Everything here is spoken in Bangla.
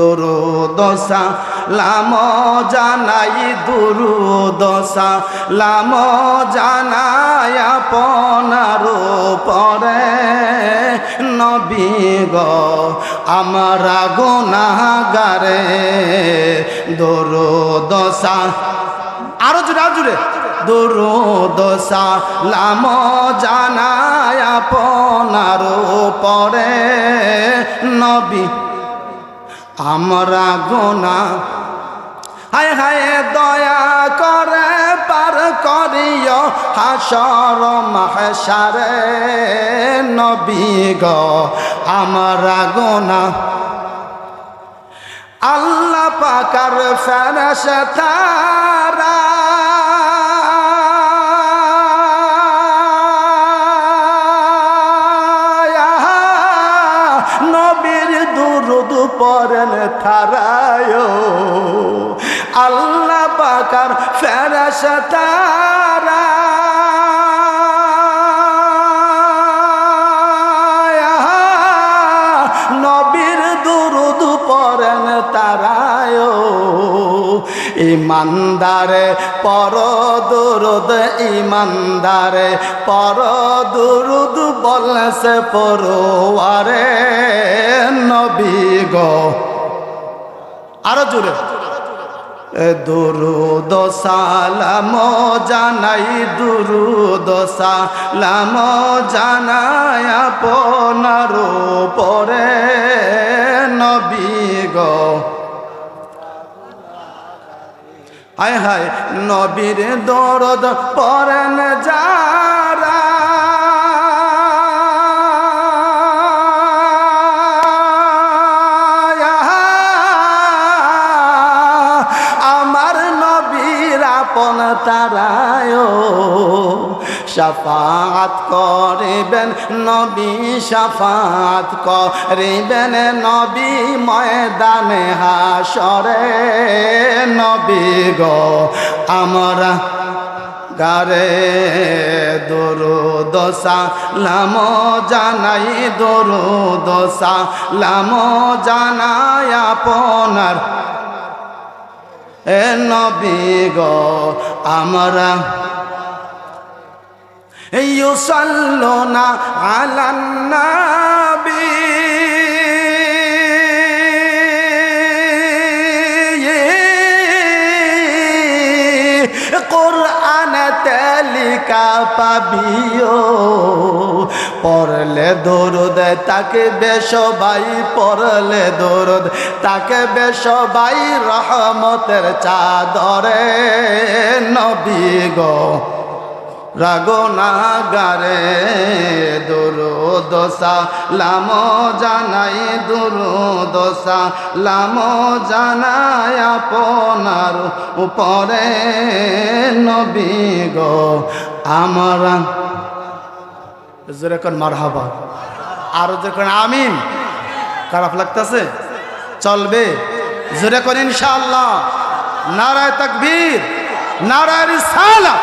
দুরুদশা, লাম জানাই দুরুদশা, লাম জানাই আপনার পরে নবী গো, আমরা গুনাগারে দুরুদশা। আরও জুড়ে আরও জুড়ে দুরুদশা, লাম জানাই আপনার পরে নবী আমরা গোনা হায় হায়, দয়া করে পার করিও হাসর মাহসারে নবী গ, আমরা গোনা আল্লাহ পাকার ফেরস তারা পরেন থারায় আল্লাহ পাকার ফেরস তারা। নবীর দুরুদ পরেন তারায়। ইমানদারে পর দুরুদ, ইমানদারে পর দুরুদ বলছে পরোয়ারে নবী গো। আরও জোরে। দুরুদ সালাম জানাই, দুরুদ সালাম জানাই আপনার পরে নবী গো। হায় হায়, নবীর দরদ পরেন যারা আপন তারায় সাফাত করিবেন, নবী সাফাত করিবেন, নবী ময়দানে হাসরে। নবী গো, আমরা গারে দোরুদশা লাম জানাই দোরুদশা লাম জানাই আপনার এ নবী গ আমরা ইউসাল্লুনা আলান কোরআন তেলিকা পাবিও। পড়লে দরুদ, তাকে বেশবাই পড়লে দরুদ, তাকে বেশবাই রহমতের চাদরে। নবী গো রাগনাগারে দুরুদশা লাম জানাই দুরুদশা লাম জানাই আপনার উপরে, নবী গো, আমরা যেরকম মারহাবা। আর যেরকম আমিন। খারাপ লাগতেছে? চলবে। জোরে করেন ইনশাআল্লাহ। নারায় তকবীর, নারায় রিসালা